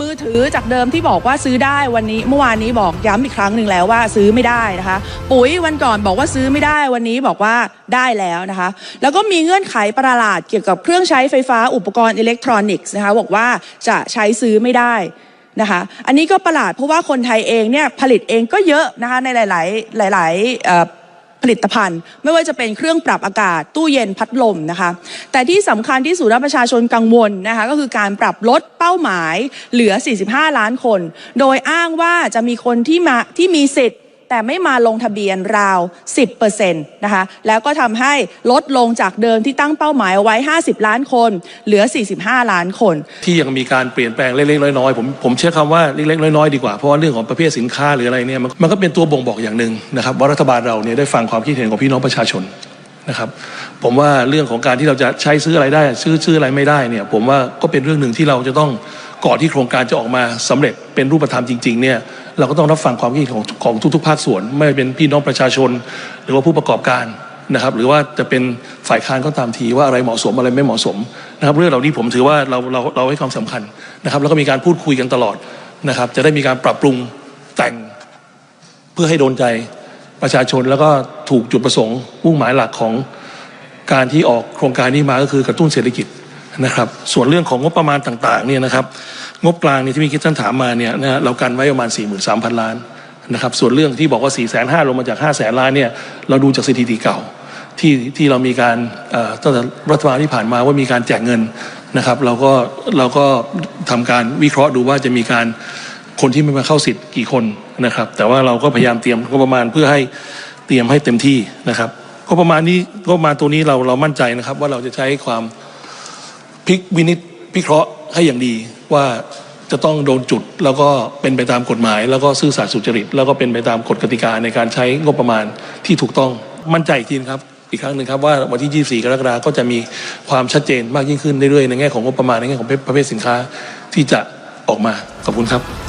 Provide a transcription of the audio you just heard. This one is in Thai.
มือถือจากเดิมที่บอกว่าซื้อได้วันนี้เมื่อวานนี้บอกย้ำอีกครั้งหนึ่งแล้วว่าซื้อไม่ได้นะคะ ปุ๋ยวันก่อนบอกว่าซื้อไม่ได้วันนี้บอกว่าได้แล้วนะคะ แล้วก็มีเงื่อนไขประหลาดเกี่ยวกับเครื่องใช้ไฟฟ้าอุปกรณ์อิเล็กทรอนิกส์นะคะบอกว่าจะใช้ซื้อไม่ได้นะคะ อันนี้ก็ประหลาดเพราะว่าคนไทยเองเนี่ยผลิตเองก็เยอะนะคะในหลาย ๆ หลาย ๆ ผลิตภัณฑ์ ไม่ว่าจะเป็นเครื่องปรับอากาศตู้เย็นพัดลมนะคะ แต่ที่สำคัญที่สุดแล้วประชาชนกังวลนะคะก็คือการปรับลดเป้าหมายเหลือ 45 ล้านคน โดยอ้างว่าจะมีคนที่มาที่มีสิทธิ์ แต่ไม่มาลงทะเบียนราว 10%นะคะแล้วก็ทำให้ลดลงจากเดิมที่ตั้งเป้าหมายเอาไว้ 50 ล้านคน เหลือ 45 ล้านคน ที่ยังมีการเปลี่ยนแปลงเล็กๆน้อยๆผมผมใช้คำว่าเล็กๆน้อยๆดีกว่าเพราะว่าเรื่องของประเภทสินค้าหรืออะไรเนี่ยมมันก็เป็นตัวบ่งบอกอย่างหนึ่งนะครับว่ารัฐบาลเราเนี่ยได้ฟังความคิดเห็นของพี่น้องประชาชนนะครับผมว่าเรื่องของการที่เราจะใช้ซื้ออะไรได้ ซื้อซื้ออะไรไม่ได้เนี่ยผมว่าก็เป็นเรื่องหนึ่งที่เราจะต้อง ก่อนที่โครงการจะออกมาสำเร็จเป็นรูปธรรมจริงๆเนี่ยเราก็ต้องรับฟังความคิดเห็นของของทุกๆ ภาคส่วน ไม่ว่าเป็นพี่น้องประชาชน หรือว่าผู้ประกอบการนะครับ หรือว่าจะเป็นฝ่ายค้านก็ตามทีว่าอะไรเหมาะสมอะไรไม่เหมาะสมนะครับ เรื่องเหล่านี้ผมถือว่าเราเราเราให้ความสำคัญนะครับ แล้วก็มีการพูดคุยกันตลอดนะครับ จะได้มีการปรับปรุงแต่งเพื่อให้โดนใจประชาชนแล้วก็ถูกจุดประสงค์มุ่งหมายหลักของการที่ออกโครงการนี้มาก็คือกระตุ้นเศรษฐกิจ นะครับ ส่วนเรื่องของงบประมาณต่างๆเนี่ยนะครับ งบกลางนี่ที่มีคิดท่านถามมาเนี่ยนะเรากันไว้ประมาณ 4 3 0 0 0 ล้านนะครับส่วนเรื่องที่บอกว่า 4 5 0 0 0ลงมาจาก 5 0 0 0 0ล้านเนี่ยเราดูจากสถิติเก่าที่ที่เรามีการตั้งแต่รัฐบาลที่ผ่านมาว่ามีการแจกเงินนะครับ เราก็เราก็ทำการวิเคราะห์ดูว่าจะมีการคนที่ไม่มาเข้าสิทธิ์กี่คนนะครับ แต่ว่าเราก็พยายามเตรียมงบประมาณเพื่อให้เตรียมให้เต็มที่นะครับก็ประมาณนี้ก็ประมาณตัวนี้เราเรามั่นใจนะครับ ว่าเราจะใช้ความ พิกวินิจพิเคราะห์ให้อย่างดีว่าจะต้องโดนจุดแล้วก็เป็นไปตามกฎหมาย แล้วก็ซื่อสัตย์สุจริต แล้วก็เป็นไปตามกฎกติกาในการใช้งบประมาณที่ถูกต้องมั่นใจอีกทีนครับ อีกครั้งหนึ่งครับว่าวันที่ 24 กรกฎาคมก็จะมีความชัดเจนมากยิ่งขึ้นเรื่อยๆในแง่ของงบประมาณในแง่ของประเภทสินค้าที่จะออกมาขอบคุณครับ